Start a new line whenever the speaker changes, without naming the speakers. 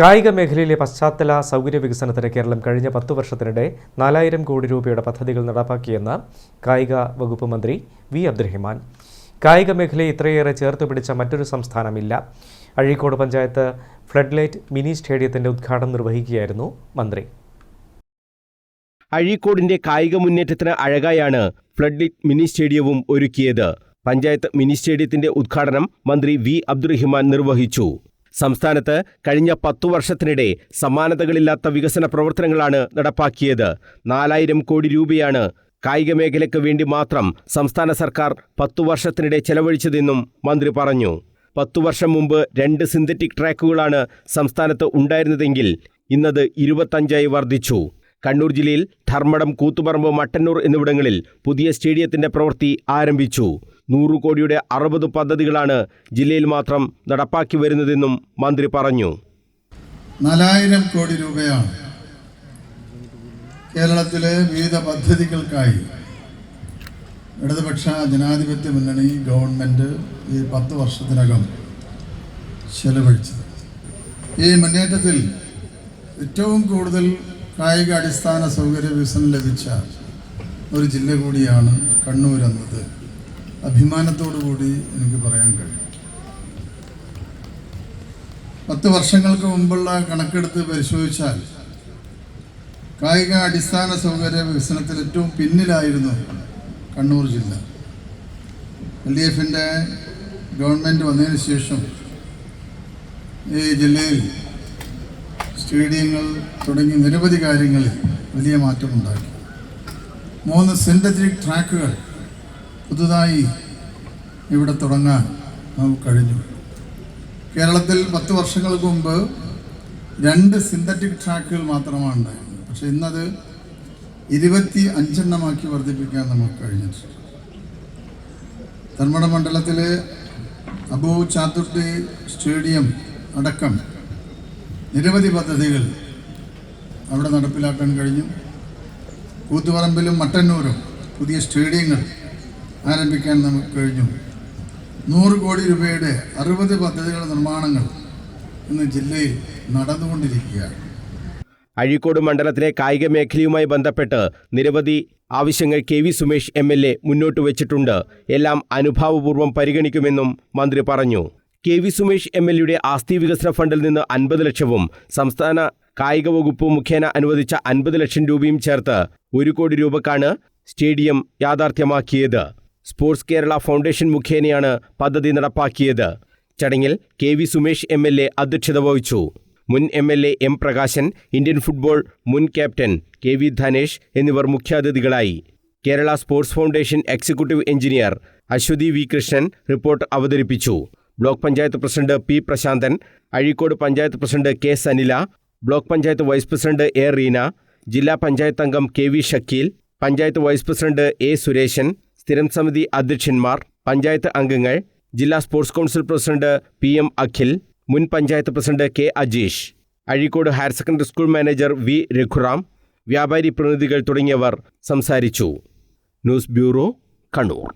കായിക മേഖലയിലെ പശ്ചാത്തല സൗകര്യ വികസനത്തിന് കേരളം കഴിഞ്ഞ പത്തു വർഷത്തിനിടെ നാലായിരം കോടി രൂപയുടെ പദ്ധതികൾ നടപ്പാക്കിയെന്ന് കായിക വകുപ്പ് മന്ത്രി വി അബ്ദുറഹിമാൻ. കായിക മേഖലയെ ഇത്രയേറെ ചേർത്ത് പിടിച്ച മറ്റൊരു സംസ്ഥാനമില്ല. Azhikode panchayat flood light mini സ്റ്റേഡിയത്തിന്റെ ഉദ്ഘാടനം നിർവഹിക്കുകയായിരുന്നു മന്ത്രി.
അഴീക്കോടിന്റെ കായിക മുന്നേറ്റത്തിന് അഴകായാണ് ഫ്ലഡ് ലൈറ്റ് മിനി സ്റ്റേഡിയവും ഒരുക്കിയത്. പഞ്ചായത്ത് മിനി സ്റ്റേഡിയത്തിന്റെ ഉദ്ഘാടനം മന്ത്രി വി അബ്ദുറഹിമാൻ നിർവഹിച്ചു. സംസ്ഥാനത്ത് കഴിഞ്ഞ പത്തു വർഷത്തിനിടെ സമാനതകളില്ലാത്ത വികസന പ്രവർത്തനങ്ങളാണ് നടപ്പാക്കിയത്. നാലായിരം കോടി രൂപയാണ് കായിക മേഖലയ്ക്ക് വേണ്ടി മാത്രം സംസ്ഥാന സർക്കാർ പത്തു വർഷത്തിനിടെ ചെലവഴിച്ചതെന്നും മന്ത്രി പറഞ്ഞു. പത്തു വർഷം മുമ്പ് രണ്ട് സിന്തറ്റിക് ട്രാക്കുകളാണ് സംസ്ഥാനത്ത് ഉണ്ടായിരുന്നതെങ്കിൽ ഇന്നത് ഇരുപത്തഞ്ചായി വർദ്ധിച്ചു. കണ്ണൂർ ജില്ലയിൽ ധർമ്മടം കൂത്തുപറമ്പ് മട്ടന്നൂർ എന്നിവിടങ്ങളിൽ പുതിയ സ്റ്റേഡിയത്തിന്റെ പ്രവൃത്തി ആരംഭിച്ചു. നൂറു കോടിയുടെ അറുപത് പദ്ധതികളാണ് ജില്ലയിൽ മാത്രം നടപ്പാക്കി വരുന്നതെന്നും മന്ത്രി പറഞ്ഞു.
നാലായിരം കോടി രൂപയാണ് കേരളത്തിലെ വിവിധ പദ്ധതികൾക്കായി ഇടതുപക്ഷ ജനാധിപത്യ മുന്നണി ഗവൺമെന്റ് ഈ പത്ത് വർഷത്തിനകം ചെലവഴിച്ചത്. ഈ മുന്നേറ്റത്തിൽ ഏറ്റവും കൂടുതൽ കായിക അടിസ്ഥാന സൗകര്യ വികസനം ലഭിച്ച ഒരു ജില്ല കൂടിയാണ് കണ്ണൂർ എന്നത്. അഭിമാനത്തോടു കൂടി എനിക്ക് പറയാൻ കഴിയും. പത്ത് വർഷങ്ങൾക്ക് മുമ്പുള്ള കണക്കെടുത്ത് പരിശോധിച്ചാൽ കായിക അടിസ്ഥാന സൗകര്യ വികസനത്തിൽ ഏറ്റവും പിന്നിലായിരുന്നു കണ്ണൂർ ജില്ല. എൽ ഡി എഫിന്റെ ഗവൺമെന്റ് വന്നതിന് ശേഷം ഈ ജില്ലയിൽ സ്റ്റേഡിയങ്ങൾ തുടങ്ങി നിരവധി കാര്യങ്ങളിൽ വലിയ മാറ്റമുണ്ടാക്കി. മൂന്ന് സിന്തറ്റിക് ട്രാക്കുകൾ പുതുതായി ഇവിടെ തുടങ്ങാൻ നമുക്ക് കഴിഞ്ഞു. കേരളത്തിൽ പത്ത് വർഷങ്ങൾക്ക് മുമ്പ് രണ്ട് സിന്തറ്റിക് ട്രാക്കുകൾ മാത്രമാണ് ഉണ്ടായിരുന്നത്. പക്ഷെ ഇന്നത് ഇരുപത്തി അഞ്ചെണ്ണമാക്കി വർദ്ധിപ്പിക്കാൻ നമുക്ക് കഴിഞ്ഞിട്ടുണ്ട്. ധർമ്മട മണ്ഡലത്തിലെ അബു ചാത്തുട്ടി സ്റ്റേഡിയം അടക്കം നിരവധി പദ്ധതികൾ അവിടെ നടപ്പിലാക്കാൻ കഴിഞ്ഞു. കൂത്തുപറമ്പിലും മട്ടന്നൂരും പുതിയ സ്റ്റേഡിയങ്ങൾ ആരംഭിക്കാൻ നമുക്ക് കഴിഞ്ഞു. നൂറ് കോടി രൂപയുടെ അറുപത് പദ്ധതികളുടെ നിർമ്മാണങ്ങൾ ഇന്ന് ജില്ലയിൽ നടന്നുകൊണ്ടിരിക്കുകയാണ്.
അഴീക്കോട് മണ്ഡലത്തിലെ കായിക മേഖലയുമായി ബന്ധപ്പെട്ട് നിരവധി ആവശ്യങ്ങൾ K V Sumesh M L A മുന്നോട്ട് വെച്ചിട്ടുണ്ട്. എല്ലാം അനുഭാവപൂർവം പരിഗണിക്കുമെന്നും മന്ത്രി പറഞ്ഞു. K V Sumesh M L എയുടെ ആസ്തി വികസന ഫണ്ടിൽ നിന്ന് അൻപത് ലക്ഷവും സംസ്ഥാന കായിക വകുപ്പ് മുഖേന അനുവദിച്ച അൻപത് ലക്ഷം രൂപയും ചേർത്ത് ഒരു കോടി രൂപക്കാണ് സ്റ്റേഡിയം യാഥാർത്ഥ്യമാക്കിയത്. സ്പോർട്സ് കേരള ഫൗണ്ടേഷൻ മുഖേനയാണ് പദ്ധതി നടപ്പാക്കിയത്. ചടങ്ങിൽ K V Sumesh M L A അധ്യക്ഷത വഹിച്ചു. മുൻ M L A M Prakashan Indian football മുൻ ക്യാപ്റ്റൻ കെ വി ധനേഷ് എന്നിവർ മുഖ്യാതിഥികളായി. Kerala sports foundation executive engineer Aswathi V Krishnan report അവതരിപ്പിച്ചു. Block panchayat president P Prasanthan Azhikode panchayat president K Sanila block panchayat vice president A Reena ജില്ലാ പഞ്ചായത്ത് അംഗം K V Shakeel panchayat vice president A Suresan സ്ഥിരം സമിതി അധ്യക്ഷന്മാർ പഞ്ചായത്ത് അംഗങ്ങൾ ജില്ലാ sports council president P M Akhil മുൻ panchayat president K Ajeesh Azhikode higher secondary school manager V Raghuram വ്യാപാരി പ്രതിനിധികൾ തുടങ്ങിയവർ സംസാരിച്ചു. News bureau Kannur.